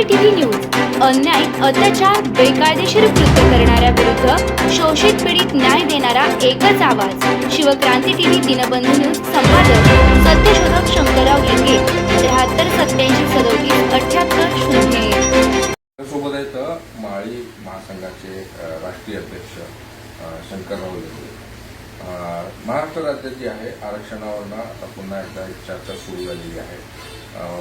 क्रांती TV news अन्याय अत्याचार बेकायदेशीर कृत्य करणाऱ्या विरुद्ध शोषित पीडित न्याय देणारा एकच आवाज. शिवक्रांती टीव्ही दिनबंधू न्यूज संपादक सत्यशोधक शंकरराव लिंगे त्र्याहत्तर सत्याऐंशी सदोतीस अठ्याहत्तर शून्य एक. सोबत आहेत माळी महासंघाचे राष्ट्रीय अध्यक्ष शंकरराव लिंगे. महाराष्ट्र राज्यात जे आहे आरक्षणावरनं आता पुन्हा एकदा चर्चा सुरू झालेली आहे.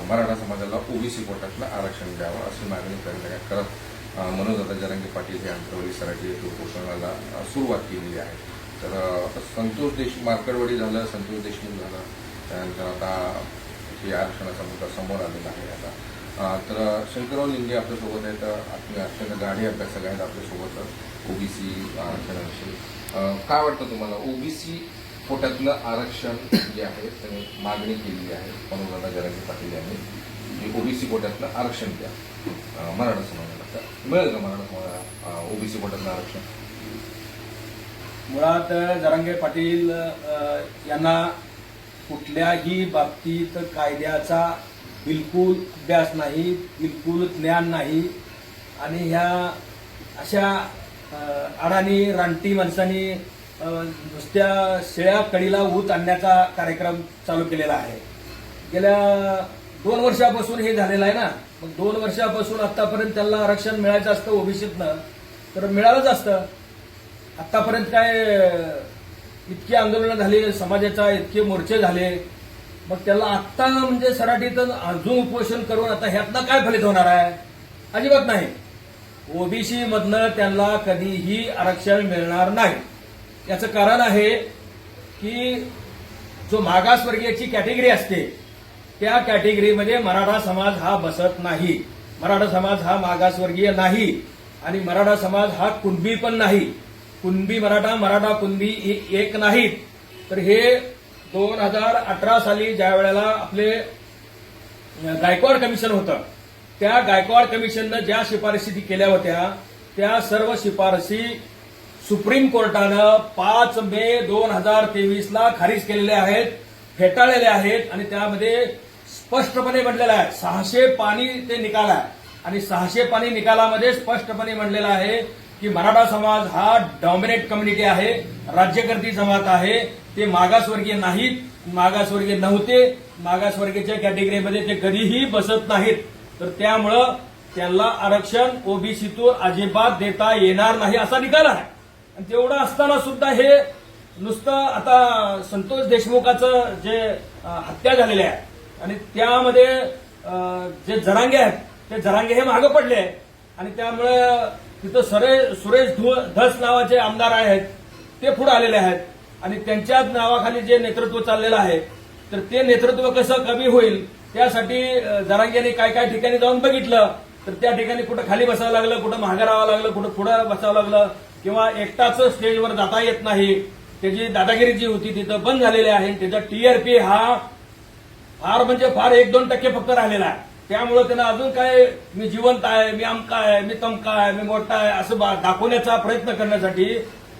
मराठा समाजाला ओबीसी कोटातलं आरक्षण द्यावं अशी मागणी करण्यात करत अ, मनोजदादा जरांगे पाटील हे अंतरवली सराठी येथे उपोषणाला सुरुवात केलेली आहे. तर संतोष देश मार्कडवाडी झालं संतोष देशमुख झालं त्यानंतर आता हे आरक्षणाचा मुद्दा समोर आलेला आहे आता. तर शंकरराव लिंगे आपल्यासोबत आहेत. आत्मीय अत्यंत गाढे अभ्यासक आहेत आपल्यासोबत ओबीसी आरक्षणाविषयी. काय वाटतं तुम्हाला? ओबीसी कोट्यातलं आरक्षण जे आहे त्यांनी मागणी केलेली आहे मनोदादा जरांगे पाटील यांनी. जे ओबीसी कोट्यातलं आरक्षण द्या मराठा समाजाला तर मिळेल का मराठा समाजाला ओबीसी कोट्यातलं आरक्षण? मुळात जरांगे पाटील यांना कुठल्याही बाबतीत कायद्याचा बिलकुल अभ्यास नाही बिलकुल ज्ञान नाही. आणि ह्या अशा अडाणी रानटी माणसांनी नुसत्या शेळ्या कडीला ऊत आणण्याचा कार्यक्रम चालू केलेला आहे. गेल्या दोन वर्षापासून हे झालेलं आहे ना. मग दोन वर्षापासून आतापर्यंत त्यांना आरक्षण मिळायचं असतं ओबीसीतनं तर मिळालंच असतं. आतापर्यंत काय इतकी आंदोलनं झाली समाजाचा इतके मोर्चे झाले. मग त्याला आत्ता म्हणजे सराठीतून अजून उपोषण करून आता ह्यातनं काय फलित होणार आहे? अजिबात नाही. ओबीसी मधनं त्यांना कधीही आरक्षण मिळणार नाही. याचं कारण आहे की जो मागासवर्गीयाची कॅटेगरी असते त्या कॅटेगरीमध्ये मराठा समाज हा बसत नाही. मराठा समाज हा मागासवर्गीय नाही आणि मराठा समाज हा कुणबी पण नाही. कुणबी मराठा मराठा कुणबी एक नाहीत. तर हे दोन हजार अठरा साली ज्या वेळेला आपले गायकवाड कमिशन होतं त्या गायकवाड कमिशननं ज्या शिफारशी केल्या होत्या त्या सर्व शिफारशी सुप्रीम कोर्टानं पाच मे दोन हजार तेवीसला खारिज केलेले आहेत फेटाळलेले आहेत आणि त्यामध्ये स्पष्टपणे म्हटलेलं आहे सहाशे पाणी ते निकाल आहे. आणि सहाशे पाणी निकालामध्ये स्पष्टपणे म्हटलेलं आहे की मराठा समाज हा डॉमिनेट कम्युनिटी आहे राज्यकर्ती जमात आहे ते मागासवर्गीय नाहीत मागासवर्गीय नव्हते मागासवर्गीयच्या कॅटेगरीमध्ये ते कधीही बसत नाहीत. तर त्यामुळं त्यांना आरक्षण ओबीसीतून अजिबात देता येणार नाही असा निकाल आहे. तेवढं असताना सुद्धा हे नुसतं आता संतोष देशमुखाचं जे हत्या झालेल्या आहे आणि त्यामध्ये जे जरांगे आहेत ते जरांगे हे मागं पडले आहे आणि त्यामुळे तिथं सरे सुरेश धु- धस नावाचे आमदार आहेत ते पुढे आलेले आहेत. आणि त्यांच्याच नावाखाली जे नेतृत्व चाललेलं आहे तर ते नेतृत्व कसं कमी होईल त्यासाठी जरांग्यांनी काय काय ठिकाणी जाऊन बघितलं तर त्या ठिकाणी कुठं खाली बसावं लागलं कुठं मागं राहावं लागलं कुठं पुढं बसावं लागलं किंवा एकटाच स्टेजवर जाता येत नाही त्याची दादागिरी जी होती तिथं बंद झालेली आहे त्याचा टीआरपी हा फार म्हणजे फार एक दोन टक्के फक्त राहिलेला आहे. त्यामुळे त्यांना अजून काय मी जिवंत आहे मी अमका आहे मी तमका आहे मी मोठा आहे असं बा- दाखवण्याचा प्रयत्न करण्यासाठी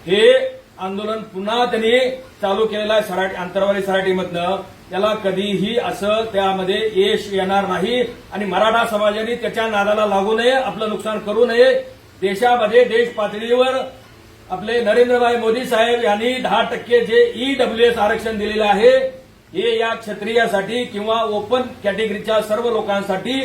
हे आंदोलन पुन्हा त्यांनी चालू केलेलं आहे सराटी आंतरवाली सराटीमधनं. त्याला कधीही असं त्यामध्ये यश येणार नाही आणि मराठा समाजाने त्याच्या नादाला लागू नये आपलं नुकसान करू नये देशामध्ये देश पातळीवर आपले नरेंद्रभाई मोदी साहेब यांनी दहा टक्के जे ईडब्ल्यूएस आरक्षण दिलेलं आहे हे या क्षत्रियासाठी किंवा ओपन कॅटेगरीच्या सर्व लोकांसाठी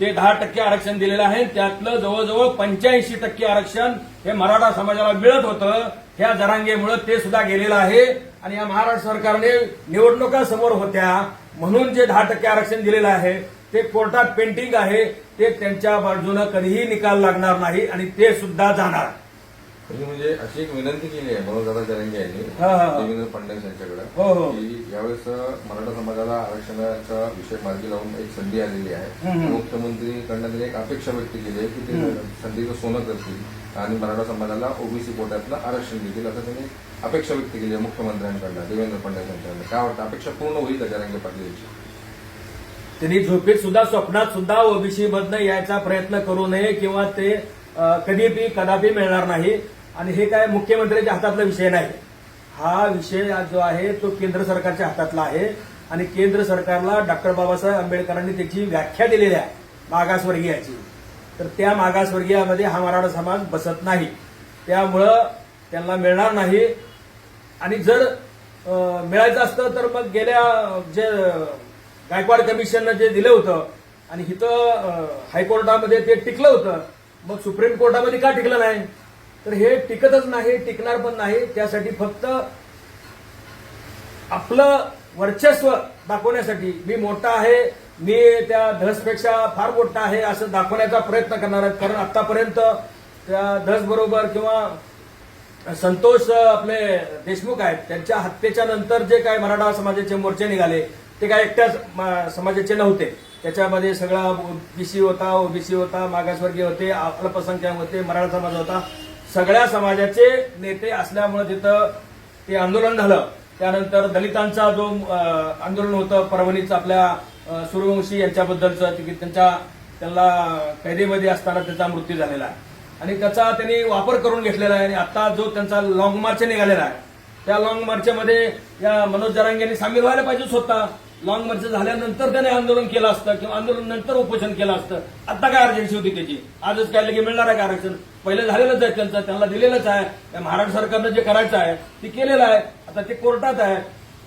ते दहा टक्के आरक्षण दिलेलं आहे. त्यातलं जवळजवळ पंच्याऐंशी टक्के आरक्षण हे मराठा समाजाला मिळत होतं. ह्या जरांगेमुळे ते सुद्धा गेलेलं आहे. आणि या महाराष्ट्र सरकारने निवडणुका समोर होत्या. म्हणून जे दहा टक्के आरक्षण दिलेलं आहे ते कोर्टात पेंटिंग आहे ते त्यांच्या बाजूनं कधीही निकाल लागणार नाही आणि ते सुद्धा जाणार त्यांनी म्हणजे अशी एक विनंती केली आहे मनोजदादा जरंगे यांनी हा, हा, हा. देवेंद्र फडणवीस यांच्याकडे हो, हो. की यावेळेस मराठा समाजाला आरक्षणाचा विषय मार्गी लावून एक संधी आलेली आहे हम्म, हम्म. मुख्यमंत्रीकडनं त्यांनी एक अपेक्षा व्यक्त केली आहे की ते. संधीचं सोनं करतील आणि मराठा समाजाला ओबीसी कोट्यातलं आरक्षण देतील असं त्यांनी अपेक्षा व्यक्त केली आहे मुख्यमंत्र्यांकडनं देवेंद्र फडणवीस यांच्याकडनं काय वाटतं अपेक्षा पूर्ण होईल का जरांगे पाटील यांची त्यांनी झोपेत सुद्धा स्वप्नात सुद्धा ओबीसी मधनं यायचा प्रयत्न करू नये किंवा ते अं, कधीही कदापि मिळणार नाही. आणि हे काय मुख्यमंत्र्यांच्या हातातला विषय नाही. हा विषय जो आहे तो केंद्र सरकारच्या हातातला आहे. आणि केंद्र सरकारला डॉक्टर बाबासाहेब आंबेडकरांनी त्याची व्याख्या दिलेली आहे मागासवर्गीयाची. तर त्या मागासवर्गीयामध्ये हा मराठा समाज बसत नाही. त्यामुळं त्यांना मिळणार नाही. आणि जर मिळायचं असतं तर मग गेल्या जे गायकवाड कमिशननं जे दिलं होतं आणि इथं हायकोर्टामध्ये ते टिकलं होतं मग सुप्रीम कोर्टामध्ये का टिकलं नाही? तर हे टिकतच नाही टिकणार पण नाही त्यासाठी फक्त आपलं वर्चस्व दाखवण्यासाठी मी मोठा आहे मी त्या धसपेक्षा फार मोठा आहे असं दाखवण्याचा प्रयत्न करणार आहेत कारण आतापर्यंत त्या धस बरोबर किंवा संतोष आपले देशमुख आहेत त्यांच्या हत्येच्या नंतर जे काय मराठा समाजाचे मोर्चे निघाले ते काय एकट्याच मा- समाजाचे नव्हते. त्याच्यामध्ये सगळा बीसी होता ओबीसी होता मागासवर्गीय होते अल्पसंख्याक होते मराठा समाज होता. सगळ्या समाजाचे नेते असल्यामुळे तिथं ते आंदोलन झालं. त्यानंतर दलितांचा जो आंदोलन होतं परभणीचं आपल्या सूर्यवंशी यांच्याबद्दलचं की त्यांच्या त्यांना कैदेमध्ये असताना त्याचा मृत्यू झालेला आहे. आणि त्याचा त्यांनी वापर करून घेतलेला आहे आणि आता जो त्यांचा लॉंग मार्च निघालेला आहे त्या लॉंग मार्चमध्ये या मनोज जरांगे यांनी सामील व्हायला पाहिजे स्वतः. लॉंग मार्च झाल्यानंतर त्याने आंदोलन केलं असतं किंवा आंदोलन नंतर उपोषण केलं असतं. आता काय अर्जन्सी होती त्याची? आजच काय लगे मिळणार आहे का आरक्षण? पहिले झालेलंच आहे त्यांचं त्यांना दिलेलंच आहे. त्या महाराष्ट्र सरकारनं जे करायचं आहे ते केलेलं आहे. आता ते कोर्टात आहे.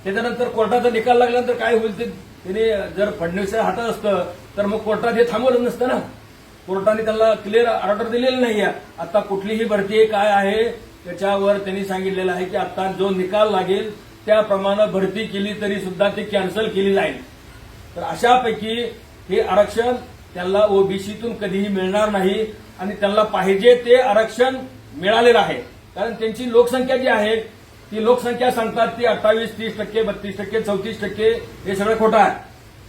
त्याच्यानंतर कोर्टाचा निकाल लागल्यानंतर काय होईल ते त्याने जर फडणवीस हातात असतं तर मग कोर्टात हे थांबवलं नसतं ना. कोर्टाने त्यांना क्लिअर ऑर्डर दिलेली नाहीये. आता कुठलीही भरती काय आहे त्याच्यावर त्यांनी सांगितलेलं आहे की आता जो निकाल लागेल त्याप्रमाणे भरती केली तरी सुद्धा ती कॅन्सल केली जाईल. तर अशापैकी हे आरक्षण त्यांना ओबीसीतून कधीही मिळणार नाही आणि त्यांना पाहिजे ते आरक्षण मिळालेलं आहे. कारण त्यांची लोकसंख्या जी आहे ती लोकसंख्या सांगतात ती अठ्ठावीस तीस टक्के बत्तीस टक्के चौतीस टक्के हे सगळं खोटं आहे.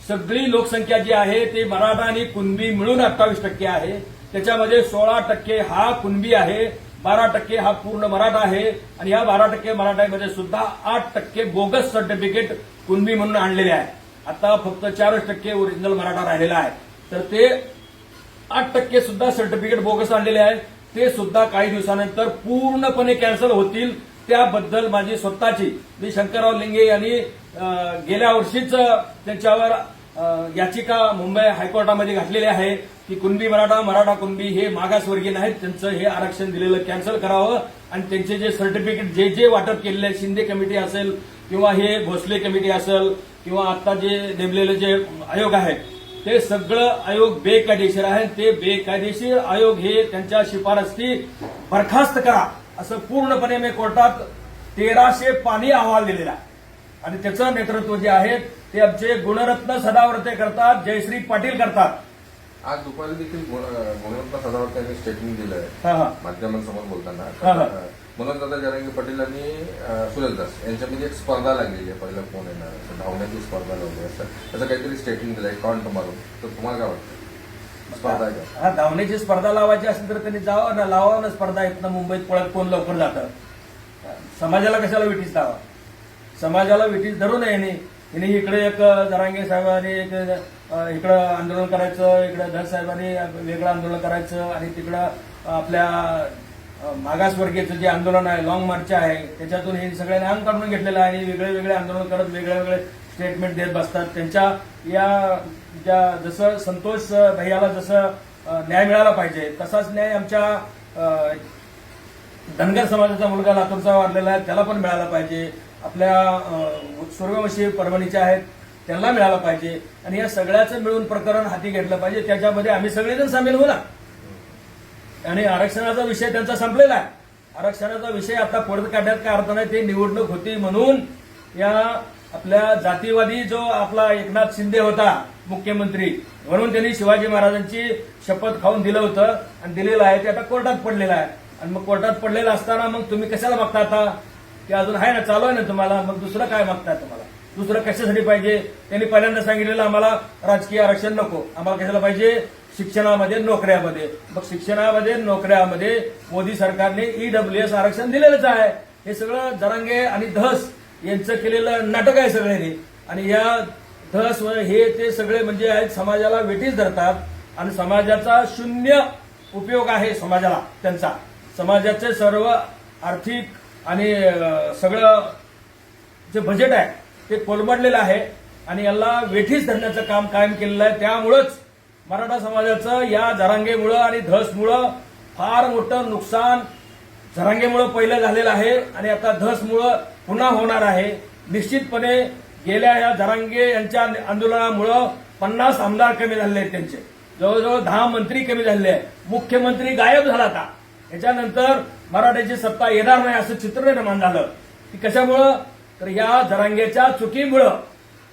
सगळी लोकसंख्या जी आहे ती मराठा आणि कुणबी मिळून अठ्ठावीस टक्के आहे. त्याच्यामध्ये सोळा टक्के हा कुणबी आहे. बारा टक्के हा पूर्ण मराठा आहे. आणि या बारा टक्के मराठामध्ये सुद्धा आठ टक्के बोगस सर्टिफिकेट कुणबी म्हणून आणलेले आहे. आता फक्त चारच टक्के ओरिजिनल मराठा राहिलेला आहे. तर ते आठ टक्के सुद्धा सर्टिफिकेट बोगस आणलेले आहे. ते सुद्धा काही दिवसानंतर पूर्णपणे कॅन्सल होतील. त्याबद्दल माझी स्वतःची मी शंकरराव लिंगे यांनी गेल्या वर्षीच त्यांच्यावर याचिका मुंबई हायकोर्टामध्ये घातलेली आहे की कुणबी मराठा मराठा कुणबी हे मागासवर्गीय नाहीत. त्यांचं हे आरक्षण दिलेलं कॅन्सल करावं आणि त्यांचे जे सर्टिफिकेट जे जे वाटप केलेले आहे शिंदे कमिटी असेल किंवा हे भोसले कमिटी असेल किंवा आता जे नेमलेले जे आयोग आहेत ते सगळं आयोग बेकायदेशीर आहे. ते बेकायदेशीर आयोग हे त्यांच्या शिफारसी बरखास्त करा असं पूर्णपणे मी कोर्टात तेराशे पाणी अहवाल दिलेला आहे. आणि त्याचं नेतृत्व जे आहे ते आमचे गुणरत्न सदावर्ते करतात जयश्री पाटील करतात. आज दुपारी देखील गुण- गुणवंत सदावर्ते यांनी स्टेटमेंट दिलं आहे. माध्यमांसमोर बोलताना. मनोज दादा जरांगे पाटील आणि अं, सुरेश दास यांच्यामध्ये एक स्पर्धा लागलेली आहे पहिला कोण येणार? असं धावण्याची स्पर्धा लावली असं. असं काहीतरी स्टेटमेंट दिलंय काउंट मारून. तर तुम्हाला काय वाटतं? स्पर्धा हा धावण्याची स्पर्धा लावायची असेल तर त्यांनी जावं ना लावावं ना स्पर्धा. इथनं मुंबईत पळत कोण लवकर जातं? समाजाला कशाला विटीस लावा? समाजाला विटीस धरू नये यांनी. इकडे एक जरांगे साहेबांनी एक इकडं आंदोलन करायचं इकडं धन साहेबांनी वेगळं आंदोलन करायचं आणि तिकडं आपल्या मागासवर्गीयचं जे आंदोलन आहे लॉंग मार्च आहे त्याच्यातून हे सगळ्यांनी अंग काढून घेतलेलं आहे आणि वेगळे वेगळे आंदोलन करत वेगळे वेगळे स्टेटमेंट देत बसतात. त्यांच्या या ज्या जसं संतोष भैयाला जसं न्याय मिळाला पाहिजे तसाच न्याय आमच्या धनगर समाजाचा मुलगा लातूरचा वाढलेला आहे त्याला पण मिळाला पाहिजे. आपल्या अं, सूर्यवंशी परभणीचे आहेत त्यांना मिळाला पाहिजे. आणि या सगळ्याचं मिळून प्रकरण हाती घेतलं पाहिजे. त्याच्यामध्ये आम्ही सगळेजण सामील होऊ ना. आणि आरक्षणाचा विषय त्यांचा संपलेला आहे. आरक्षणाचा विषय आता पडत काढण्यात काय अर्थ नाही. ते निवडणूक होती म्हणून या आपल्या जातीवादी जो आपला एकनाथ शिंदे होता मुख्यमंत्री म्हणून त्यांनी शिवाजी महाराजांची शपथ खाऊन दिलं होतं आणि दिलेलं आहे. ते आता कोर्टात पडलेलं आहे. आणि मग कोर्टात पडलेलं असताना मग तुम्ही कशाला बघता आता? ते अजून आहे ना चालू आहे ना तुम्हाला. मग दुसरं काय मागताय तुम्हाला? दुसरं कशासाठी पाहिजे? त्यांनी पहिल्यांदा सांगितलेलं आम्हाला राजकीय आरक्षण नको. आम्हाला कशाला पाहिजे? शिक्षणामध्ये नोकऱ्यामध्ये. मग शिक्षणामध्ये नोकऱ्यामध्ये मोदी सरकारने ईडब्ल्यू एस आरक्षण दिलेलंच आहे. हे सगळं जरांगे आणि धस यांचं केलेलं नाटक आहे सगळ्यांनी. आणि या धस व हे ते सगळे म्हणजे आहेत समाजाला वेटीस धरतात. आणि समाजाचा शून्य उपयोग आहे समाजाला त्यांचा. समाजाचे सर्व आर्थिक आणि सगळं जे बजेट आहे ते कोलमडलेलं आहे. आणि याला वेठीस धरण्याचं काम कायम केलेलं आहे. त्यामुळंच मराठा समाजाचं या झरांगेमुळं आणि धसमुळं फार मोठं नुकसान झरांगेमुळं पहिलं झालेलं आहे. आणि आता धसमुळं पुन्हा होणार आहे. निश्चितपणे गेल्या या झरांगे यांच्या आंदोलनामुळं पन्नास आमदार कमी झाले आहेत त्यांचे. जवळजवळ दहा मंत्री कमी झाले आहेत. मुख्यमंत्री गायब झाला आता. याच्यानंतर मराठ्याची सत्ता येणार नाही असं चित्र निर्माण झालं. की कशामुळं? तर या जरांगेच्या चुकीमुळं.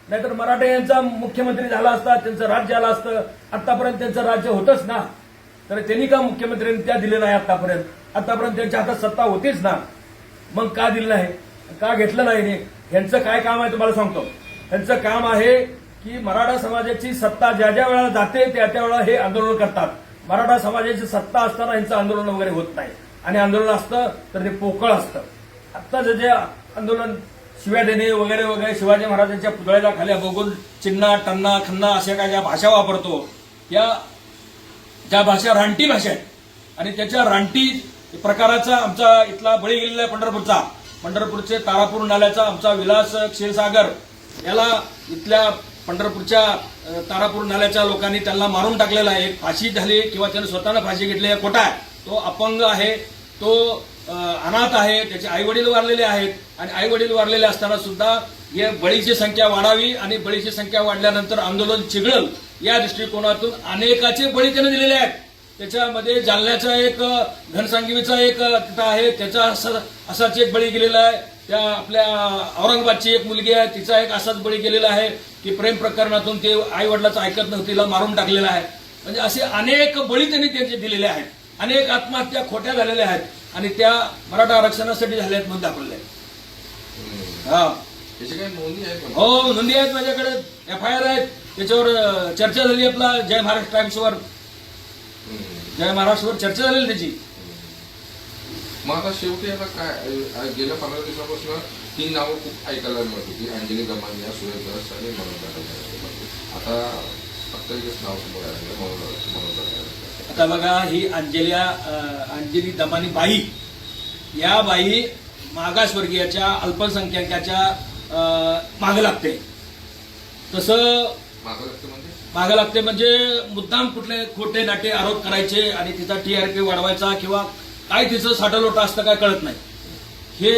नाहीतर मराठे यांचा मुख्यमंत्री झाला असता त्यांचं राज्य आलं असतं आतापर्यंत त्यांचं राज्य होतंच ना. तर त्यांनी का मुख्यमंत्र्यांनी त्या दिले नाही आतापर्यंत आतापर्यंत त्यांच्या हातात सत्ता होतीच ना. मग का दिलं नाही? का घेतलं नाही यांचं काय काम आहे तुम्हाला सांगतो. यांचं काम आहे की मराठा समाजाची सत्ता ज्या ज्या वेळेला जाते त्या त्या वेळेला हे आंदोलन करतात. मराठा समाजाची सत्ता असताना यांचं आंदोलन वगैरे होत नाही. आणि आंदोलन असतं तर ते पोकळ असतं. आत्ताच जे जे आंदोलन शिव्या देणे वगैरे वगैरे शिवाजी महाराजांच्या पुतळ्याला खाली बघून चिन्ना टन्ना खन्ना अशा काय ज्या भाषा वापरतो या ज्या भाषा रानटी भाषा आहेत. आणि त्याच्या रानटी प्रकाराचा आमचा इथला बळी गेलेला आहे पंढरपूरचा. पंढरपूरचे तारापूर नाल्याचा आमचा विलास क्षीरसागर याला इथल्या पंढरपूरच्या तारापूर नाल्याच्या लोकांनी त्यांना मारून टाकलेला आहे. एक फाशी झाली किंवा त्यांनी स्वतःनं फाशी घेतली आहे खोटा आहे. तो अपंग आहे. तो अनाथ आहे त्याचे आई वडील वारलेले आहेत आणि आई वडील वारलेले असताना सुद्धा हे बळीची संख्या वाढावी आणि बळीची संख्या वाढल्यानंतर आंदोलन चिघळल. या दृष्टिकोनातून अनेकाचे बळी त्याने दिलेले आहेत. त्याच्यामध्ये जालन्याचा एक घनसांगीचा एक तिथं आहे त्याचा असाच एक बळी गेलेला आहे. त्या आपल्या औरंगाबादची एक मुलगी आहे तिचा एक असाच बळी गेलेला आहे की प्रेम प्रकरणातून ते आई वडिलाचं ऐकत नव्हतं तिला मारून टाकलेलं आहे. म्हणजे असे अनेक बळी त्यांनी त्यांचे दिलेले आहेत. अनेक आत्महत्या खोट्या झालेल्या आहेत आणि त्या मराठा आरक्षणासाठी झाल्या आहेत म्हणून दाखवलेल्या आहेत. हा. त्याची काही नोंदी आहे का? हो नोंदी आहेत माझ्याकडे. एफ आय आर आहेत. त्याच्यावर अ, चर्चा झाली आपला जय महाराष्ट्र टाइम्सवर. हम्म. जय महाराष्ट्रवर चर्चा झालेली त्याची. मग आता शेवटी आता काय अ, गेल्या पंधरा दिवसापासून तीन नावं खूप ऐकायला मिळत होती अंजली दमानिया सुरेश आणि मनोज. आता फक्त एकच नाव समोर आलं मनोज मनोज. आता बघा ही अंजलिया अंजली दमानी बाई. या बाई मागासवर्गीयाच्या अल्पसंख्याकाच्या माग लागते. तसं मागं लागतं म्हणजे? लागते म्हणजे मुद्दाम कुठले खोटे नाटे आरोप करायचे आणि तिचा टीआरपी वाढवायचा किंवा काय तिचं साठलोटं असतं काय कळत नाही. हे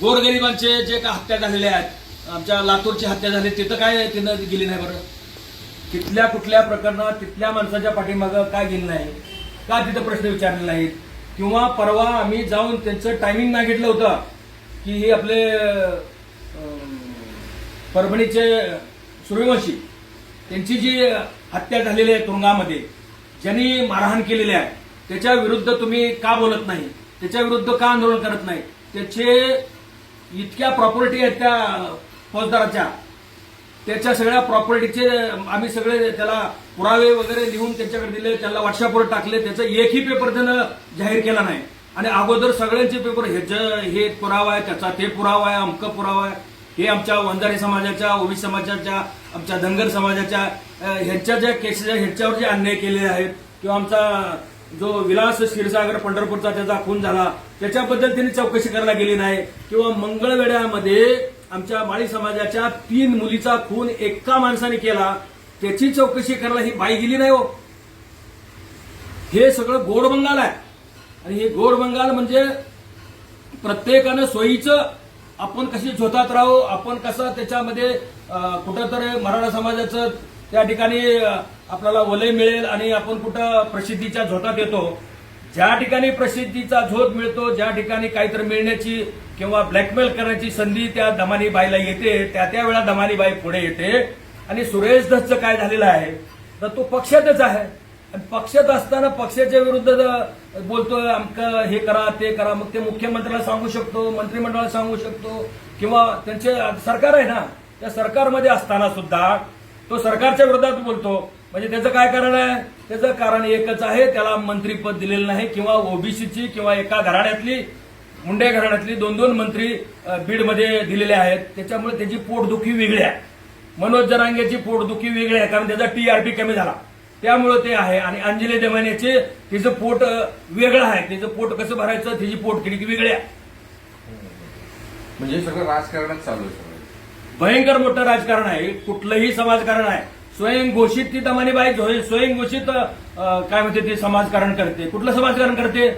गोरगरिबांचे जे काय हत्या झालेल्या आहेत आमच्या लातूरची हत्या झाली तिथं काय तिनं गेली नाही बरं? तिथल्या कुठल्या प्रकरणात तिथल्या माणसाच्या पाठीमागं काय गेलं नाही का तिथं प्रश्न विचारले नाहीत? किंवा परवा आम्ही जाऊन त्यांचं टायमिंग मागितलं होतं की हे आपले परभणीचे सूर्यवंशी त्यांची जी हत्या झालेली आहे तुरुंगामध्ये ज्यांनी मारहाण केलेली आहे त्याच्या विरुद्ध तुम्ही का बोलत नाही? त्याच्या विरुद्ध का आंदोलन करत नाही? त्याचे इतक्या प्रॉपर्टी आहेत त्या फौजदाराच्या त्याच्या सगळ्या प्रॉपर्टीचे आम्ही सगळे त्याला पुरावे वगैरे लिहून त्यांच्याकडे दिले त्याला व्हॉट्सअपवर टाकले त्याचा एकही पेपर त्यानं जाहीर केला नाही. आणि अगोदर सगळ्यांचे पेपर हे हे पुरावा आहे त्याचा ते पुरावा आहे अमकं पुरावा आहे हे आमच्या वंजारी समाजाच्या ओबी समाजाच्या आमच्या धनगर समाजाच्या ह्यांच्या ज्या केसेस आहेत ह्यांच्यावर जे अन्याय केलेले आहेत किंवा आमचा जो विलास क्षीरसागर पंढरपूरचा त्याचा खून झाला त्याच्याबद्दल त्यांनी चौकशी करायला गेली नाही किंवा मंगळवेड्यामध्ये आमच्या माळी समाजाच्या तीन मुलीचा खून एका माणसाने केला. त्याची चौकशी करायला ही बाई गेली नाही हो. हे सगळं गोड बंगाल आहे. आणि हे गोड बंगाल म्हणजे प्रत्येकानं सोयीचं. आपण कशी झोतात राहू आपण कसं त्याच्यामध्ये कुठंतरी मराठा समाजाचं त्या ठिकाणी आपल्याला वलय मिळेल आणि आपण कुठं प्रसिद्धीच्या झोतात येतो. ज्या ठिकाणी प्रसिद्धीचा झोत मिळतो ज्या ठिकाणी काहीतरी मिळण्याची किंवा ब्लॅकमेल करण्याची संधी त्या दमानीबाईला येते त्या त्या वेळा दमानीबाई पुढे येते. आणि सुरेश धसचं काय झालेलं आहे? तर तो पक्षातच आहे. आणि पक्षात असताना पक्षाच्या विरुद्ध बोलतोय आमचं हे करा ते करा. मग ते मुख्यमंत्र्याला सांगू शकतो मंत्रिमंडळाला सांगू शकतो किंवा त्यांचे सरकार आहे ना त्या सरकारमध्ये असताना सुद्धा तो सरकारच्या विरोधात बोलतो. म्हणजे त्याचं काय कारण आहे? त्याचं कारण एकच आहे त्याला मंत्रीपद दिलेलं नाही. किंवा ओबीसीची किंवा एका घराण्यातली मुंडे घराण्यातली दोन दोन मंत्री बीडमध्ये दिलेले आहेत. त्याच्यामुळे त्याची पोटदुखी वेगळी आहे. मनोज जरांगेची पोटदुखी वेगळी आहे कारण त्याचा टीआरपी कमी झाला. त्यामुळे ते आहे. आणि अंजली देवानेचे तिचं पोट वेगळं आहे. तिचं पोट कसं भरायचं? तिची पोट खिडकी वेगळी आहे. म्हणजे हे सगळं राजकारणात चालू आहे भयंकर मोठं राजकारण आहे. कुठलंही समाजकारण आहे. स्वयंघोषित ती तमानीबाई स्वयंघोषित काय म्हणते ती समाजकारण करते. कुठलं समाजकारण करते?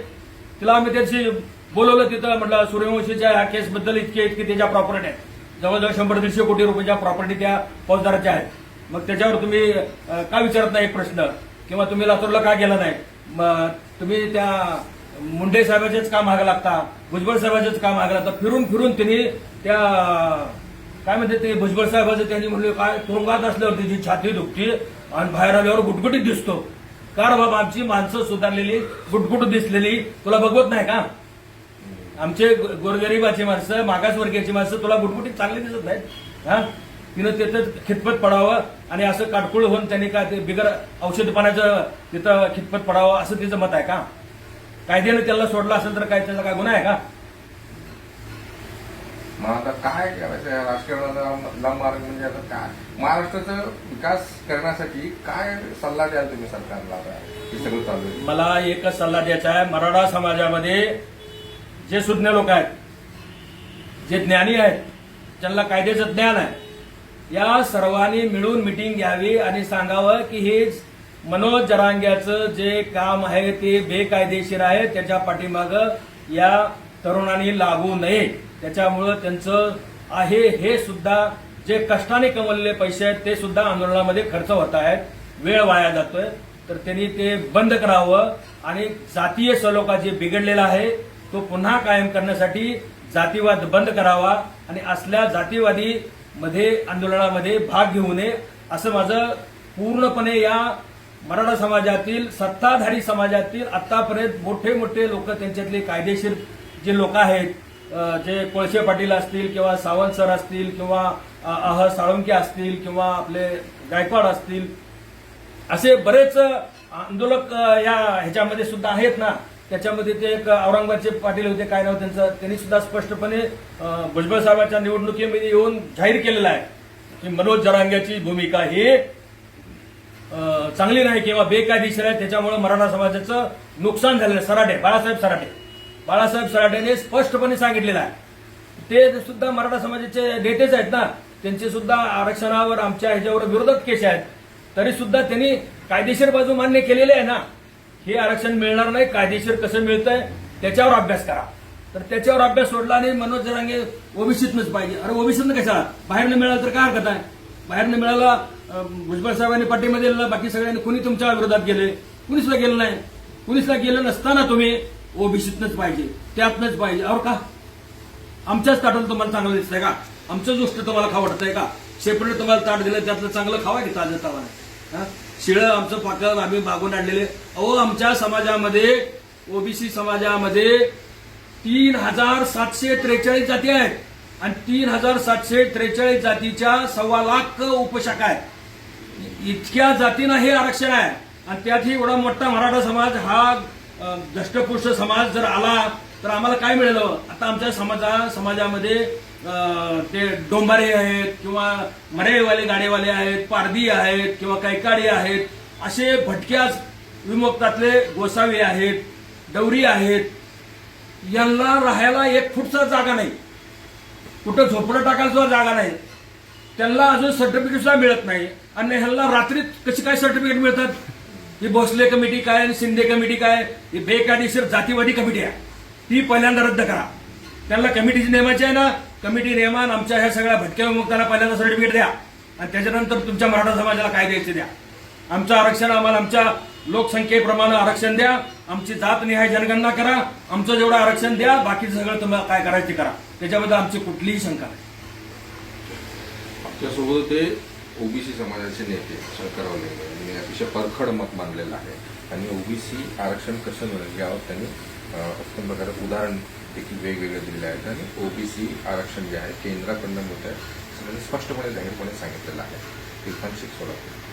तिला आम्ही त्याची बोलवलं तिथं म्हटलं सूर्यवंशीच्या ह्या केसबद्दल इतके इतके त्याच्या प्रॉपर्टी आहेत. जवळजवळ शंभर दीडशे कोटी रुपयाच्या प्रॉपर्टी त्या फौजदाराच्या आहेत. मग त्याच्यावर तुम्ही का विचारत नाही एक प्रश्न? किंवा तुम्ही लातूरला का गेला नाही? मग तुम्ही त्या मुंडे साहेबाचेच का मागा लागता? भुजबळ साहेबाचेच का मागा लागता? फिरून फिरून त्यांनी त्या काय म्हणते ते भुजबळ साहेबाचं त्यांनी म्हणलं काय तुरुंगात असल्यावर त्याची छाती दुखती आणि बाहेर आल्यावर गुटगुटीत दिसतो. कारण बाबा आमची माणसं सुधारलेली गुटगुट दिसलेली? तुला बघवत नाही का? आमचे गो- गोरगरिबाची माणसं मागासवर्गीयाची माणसं तुला गुटगुटीत चांगली दिसत नाहीत. हा? तिनं तिथं खितपत पडावं आणि असं काटकुळ होऊन त्यांनी काय ते बिगर औषध पाण्याचं तिथं खितपत पडावं असं तिचं मत आहे का? कायद्यानं त्याला सोडलं असेल तर काय त्याचा काय गुन्हा आहे का? मग आता काय करायचं या राजकारणाला? मार्ग म्हणजे आता काय? महाराष्ट्राचा विकास करण्यासाठी काय सल्ला द्याल तुम्ही सरकारला आता? हे सगळं चालू आहे. मला एकच सल्ला द्यायचा आहे. मराठा समाजामध्ये जे सुज्ञ लोक आहेत जे ज्ञानी आहेत ज्यांना कायद्याचं ज्ञान आहे या सर्वांनी मिळून मिटिंग घ्यावी आणि सांगावं की हे मनोज जरांग्याचं जे काम आहे ते बेकायदेशीर आहे त्याच्या पाठीमागं या तरुणांनी लागू नये. त्याच्यामुळं त्यांचं आहे हे सुद्धा जे कष्टाने कमवलेले पैसे आहेत ते सुद्धा आंदोलनामध्ये खर्च होत आहेत. वेळ वाया जातोय. तर त्यांनी ते बंद करावं आणि जातीय सलोखा जे बिघडलेला आहे तो पुन्हा कायम करण्यासाठी जातीवाद बंद करावा आणि असल्या जातीवादी मध्ये आंदोलनामध्ये भाग घेऊ नये. असं माझं पूर्णपणे या मराठा समाजातील सत्ताधारी समाजातील आतापर्यंत मोठे मोठे लोक त्यांच्यातले कायदेशीर जे लोक आहेत जे कोळसे पाटील असतील किंवा सावंत सर असतील किंवा अह साळुंके असतील किंवा आपले गायकवाड असतील असे बरेच आंदोलक या ह्याच्यामध्ये सुद्धा आहेत ना. त्याच्यामध्ये ते एक औरंगाबादचे पाटील होते काय नाव त्यांचं त्यांनी सुद्धा स्पष्टपणे भुजबळ साहेबांच्या निवडणुकीमध्ये येऊन जाहीर केलेलं आहे. की मनोज जरांग्याची भूमिका ही चांगली नाही किंवा बेकायदेशीर आहे त्याच्यामुळे मराठा समाजाचं नुकसान झालेलं आहे. सराटे बाळासाहेब सराटे. बाळासाहेब सराटेने स्पष्टपणे सांगितलेलं आहे. ते सुद्धा मराठा समाजाचे नेतेच आहेत ना त्यांचे सुद्धा आरक्षणावर आमच्या ह्याच्यावर विरोधक केस आहेत. तरी सुद्धा त्यांनी कायदेशीर बाजू मान्य केलेली आहे ना हे आरक्षण मिळणार नाही कायदेशीर कसं मिळतंय त्याच्यावर अभ्यास करा. तर त्याच्यावर अभ्यास सोडला आणि मनोज जरांगे ओबीसीतनंच पाहिजे. अरे ओबीसीतनं कशा बाहेरनं मिळालं तर काय हरकत आहे? बाहेरनं मिळाला भुजबळ साहेबांनी पाठीमध्ये बाकी सगळ्यांनी कुणी तुमच्या विरोधात गेले? कुणीचला गेलं नाही. पुलिसला गेलं नसताना तुम्ही ओबीसीतनंच पाहिजे त्यातनंच पाहिजे. और का? आमच्याच ताटाला तुम्हाला चांगलं दिसतंय का? आमचं गोष्ट तुम्हाला खावं आहे का? सेपरेट तुम्हाला ताट दिलं त्यातलं चांगलं खावा की ताजं तावाने शिळं आमचं पाकळ आम्ही मागून आणलेले. अहो आमच्या समाजामध्ये ओबीसी समाजामध्ये तीन हजार सातशे त्रेचाळीस जाती आहेत. आणि तीन हजार सातशे त्रेचाळीस जातीच्या सव्वा लाख उपशाखा आहेत. इतक्या जातीनं हे आरक्षण आहे. आणि त्यातही एवढा मोठा मराठा समाज हा दष्टपुष्ट समाज जर आला तर आम्हाला काय मिळालं? आता आमच्या समाजा समाजामध्ये ते डोंबारे आहेत किंवा मरेवाले गाडेवाले आहेत पारदी आहेत किंवा कैकाडी आहेत असे भटक्याच विमुक्तातले गोसावी आहेत डवरी आहेत यांना राहायला एक फुटचा जागा नाही. कुठं झोपडं टाकायला सुद्धा जागा नाही. त्यांना अजून सर्टिफिकेट सुद्धा मिळत नाही. आणि ह्यांना रात्रीत कशी काय सर्टिफिकेट मिळतात? ही भोसले कमिटी काय आणि शिंदे कमिटी काय ही बेकायदेशीर जातीवादी कमिटी आहे. ती पहिल्यांदा रद्द करा. त्यांना कमिटीची नेमाची आहे ना कमिटी नेमान आमच्या ह्या सगळ्या भटक्या विमुक्तांना पहिल्यांदा सर्टिफिकेट द्या. आणि त्याच्यानंतर तुमच्या मराठा समाजाला काय द्यायचे द्या. आमचं आरक्षण आम्हाला आमच्या लोकसंख्येप्रमाणे आरक्षण द्या. आमची जात निहाय जनगणना करा. आमचं जेवढं आरक्षण द्या बाकीचं सगळं तुम्हाला काय करायचं करा. त्याच्याबद्दल आमची कुठलीही शंका नाही. आमच्यासोबत ते ओबीसी समाजाचे नेते शंकरराव अतिशय परखड मत मानलेलं आहे. आणि ओबीसी आरक्षण कसं मिळेल यावर त्यांनी उत्तम प्रकारे उदाहरण देखील वेगवेगळे दिले आहेत. आणि ओबीसी आरक्षण जे आहे केंद्राकडनं मिळत आहे त्यांनी स्पष्टपणे जाहीरपणे सांगितलेलं आहे. इरफान शेख सोलापूर